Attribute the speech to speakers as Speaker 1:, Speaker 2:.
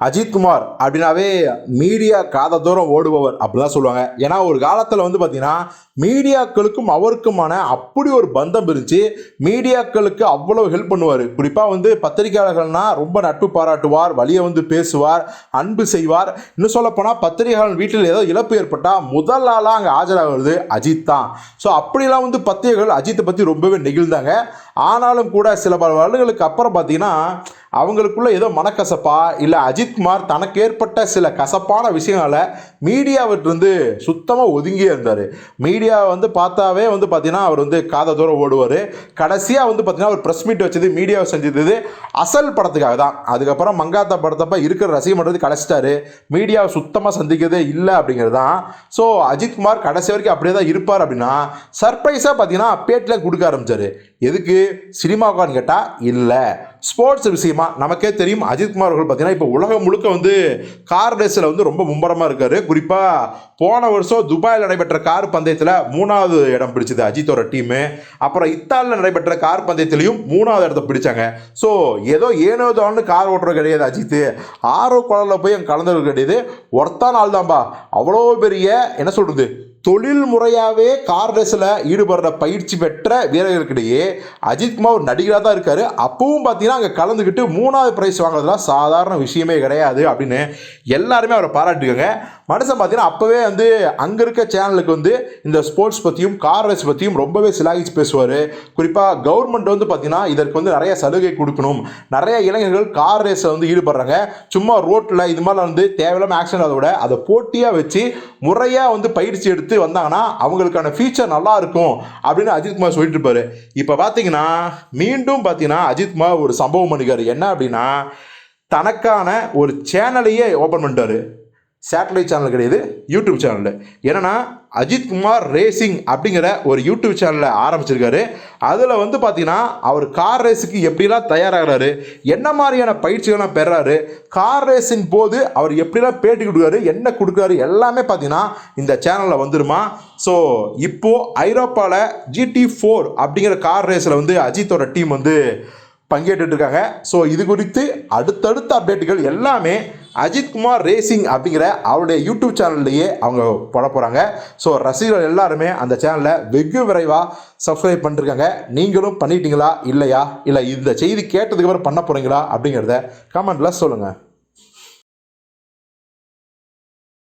Speaker 1: அஜித்குமார் அப்படின்னாவே மீடியா காத தூரம் ஓடுபவர் அப்படிதான் சொல்லுவாங்க. ஏன்னா ஒரு காலத்தில் வந்து பார்த்தீங்கன்னா மீடியாக்களுக்கும் அவருக்குமான அப்படி ஒரு பந்தம் இருந்துச்சு மீடியாக்களுக்கு அவ்வளோ ஹெல்ப் பண்ணுவார். குறிப்பாக வந்து பத்திரிகையாளர்கள்னா ரொம்ப நட்பு பாராட்டுவார் வழியை வந்து பேசுவார் அன்பு செய்வார். இன்னும் சொல்லப்போனால் பத்திரிகையாளர் வீட்டில் ஏதோ இழப்பு ஏற்பட்டால் முதல் ஆளாக அங்கே ஆஜராகிறது அஜித் தான். ஸோ அப்படிலாம் வந்து பத்திரிகைகள் அஜித்தை பற்றி ரொம்பவே நெகிழ்ந்தாங்க. ஆனாலும் கூட சில பல வருடங்களுக்கு அப்புறம் பார்த்தீங்கன்னா அவங்களுக்குள்ள ஏதோ மனக்கசப்பா? இல்லை அஜித்குமார் தனக்கு ஏற்பட்ட சில கசப்பான விஷயங்களை மீடியாவிட்டிருந்து சுத்தமாக ஒதுங்கியே இருந்தார். மீடியா வந்து பார்த்தாவே வந்து பார்த்தீங்கன்னா அவர் வந்து காத தூரம் ஓடுவார். கடைசியாக வந்து பார்த்தீங்கன்னா அவர் ப்ரெஸ் மீட் வச்சது மீடியாவை செஞ்சது அசல் படத்துக்காக தான். அதுக்கப்புறம் மங்காத்தா படத்தப்ப இருக்கிற ரசிகம் பண்ணுறது கடைச்சிட்டாரு மீடியாவை சுத்தமாக சந்திக்கிறதே இல்லை அப்படிங்கிறது தான். ஸோ அஜித்குமார் கடைசி வரைக்கும் அப்படியே தான் இருப்பார் அப்படின்னா சர்ப்ரைஸாக பார்த்தீங்கன்னா பேட்டில் கொடுக்க ஆரம்பித்தார் எதுக்கு? சினிமாவுக்கான்னு கேட்டால் இல்லை. ஸ்போர்ட்ஸ் விஷயமா நமக்கே தெரியும். அஜித்குமார் அவர்கள் பார்த்தீங்கன்னா இப்போ உலகம் முழுக்க வந்து கார் ரேஸில் வந்து ரொம்ப மும்பரமாக இருக்காரு. குறிப்பாக போன வருஷம் துபாயில் நடைபெற்ற கார் பந்தயத்தில் மூணாவது இடம் பிடிச்சது அஜித்தோட டீமு அப்புறம் இத்தாலியில் நடைபெற்ற கார் பந்தயத்திலையும் மூணாவது இடத்த பிடிச்சாங்க. ஸோ ஏதோ ஏனோ தான்னு கார் ஓட்டுறது கிடையாது அஜித் ஆரோ குழலில் போய் அங்கே கலந்துறது கிடையாது ஒருத்தான் நாள் தான்பா அவ்வளோ பெரிய என்ன சொல்கிறது தொழில் முறையாகவே கார் ரேஸில் ஈடுபடுற பயிற்சி பெற்ற வீரர்களுக்கிடையே அஜித்குமார் ஒரு நடிகராக தான் இருக்கார். அப்பவும் பார்த்தீங்கன்னா அங்கே கலந்துக்கிட்டு மூணாவது ப்ரைஸ் வாங்குறதுலாம் சாதாரண விஷயமே கிடையாது அப்படின்னு எல்லாருமே அவரை பாராட்டுக்கோங்க மனுஷன் பார்த்தீங்கன்னா அப்போவே வந்து அங்கே இருக்க சேனலுக்கு வந்து இந்த ஸ்போர்ட்ஸ் பற்றியும் கார் ரேஸ் பற்றியும் ரொம்பவே சிலாகிச்சு பேசுவார். குறிப்பாக கவர்மெண்ட் வந்து பார்த்தீங்கன்னா இதற்கு வந்து நிறைய சலுகை கொடுக்கணும். நிறைய இளைஞர்கள் கார் ரேஸில் வந்து ஈடுபடுறாங்க. சும்மா ரோட்டில் இது மாதிரிலாம் வந்து தேவையில்லாமல் ஆக்சிடென்ட் அதை விட அதை போட்டியாக வச்சு முறையாக வந்து பயிற்சி எடுத்து எடுத்து வந்தாங்கன்னா அவங்களுக்கான ஃபியூச்சர் நல்லா இருக்கும் அப்படின்னு அஜித்குமார் சொல்லிட்டு இருப்பாரு இப்போ பார்த்தீங்கன்னா மீண்டும் பார்த்தீங்கன்னா அஜித்குமார் ஒரு சம்பவம் பண்ணிக்காரு என்ன அப்படின்னா தனக்கான ஒரு சேனலையே ஓப்பன் பண்ணிட்டாரு. சேட்டலைட் சேனல் கிடையாது யூடியூப் சேனல் என்னன்னா அஜித்குமார் ரேசிங் அப்படிங்கிற ஒரு யூடியூப் சேனலை ஆரம்பிச்சிருக்காரு. அதில் வந்து பார்த்தீங்கன்னா அவர் கார் ரேஸுக்கு எப்படிலாம் தயாராகிறாரு என்ன மாதிரியான பயிற்சிகள்லாம் பெறாரு கார் ரேஸின் போது அவர் எப்படிலாம் பேட்டி கொடுக்குறாரு என்ன கொடுக்குறாரு எல்லாமே பார்த்தீங்கன்னா இந்த சேனலில் வந்துருமா. ஸோ இப்போது ஐரோப்பாவில் ஜிடி ஃபோர் அப்படிங்கிற கார் ரேஸில் வந்து அஜித்தோட டீம் வந்து பங்கேற்றுட்டு இருக்காங்க. ஸோ இது குறித்து அடுத்தடுத்த அப்டேட்டுகள் எல்லாமே அஜித்குமார் ரேசிங் அப்படிங்கிற அவருடைய யூடியூப் சேனல்லையே அவங்க போட போகிறாங்க ஸோ ரசிகர்கள் எல்லாருமே அந்த சேனலை வெகு விரைவாக சப்ஸ்கிரைப் பண்ணிருக்காங்க. நீங்களும் பண்ணிட்டீங்களா? இல்லையா? இல்லை இந்த செய்தி கேட்டதுக்கு அப்புறம் பண்ண போகிறீங்களா அப்படிங்கிறத கமெண்ட்டில் சொல்லுங்கள்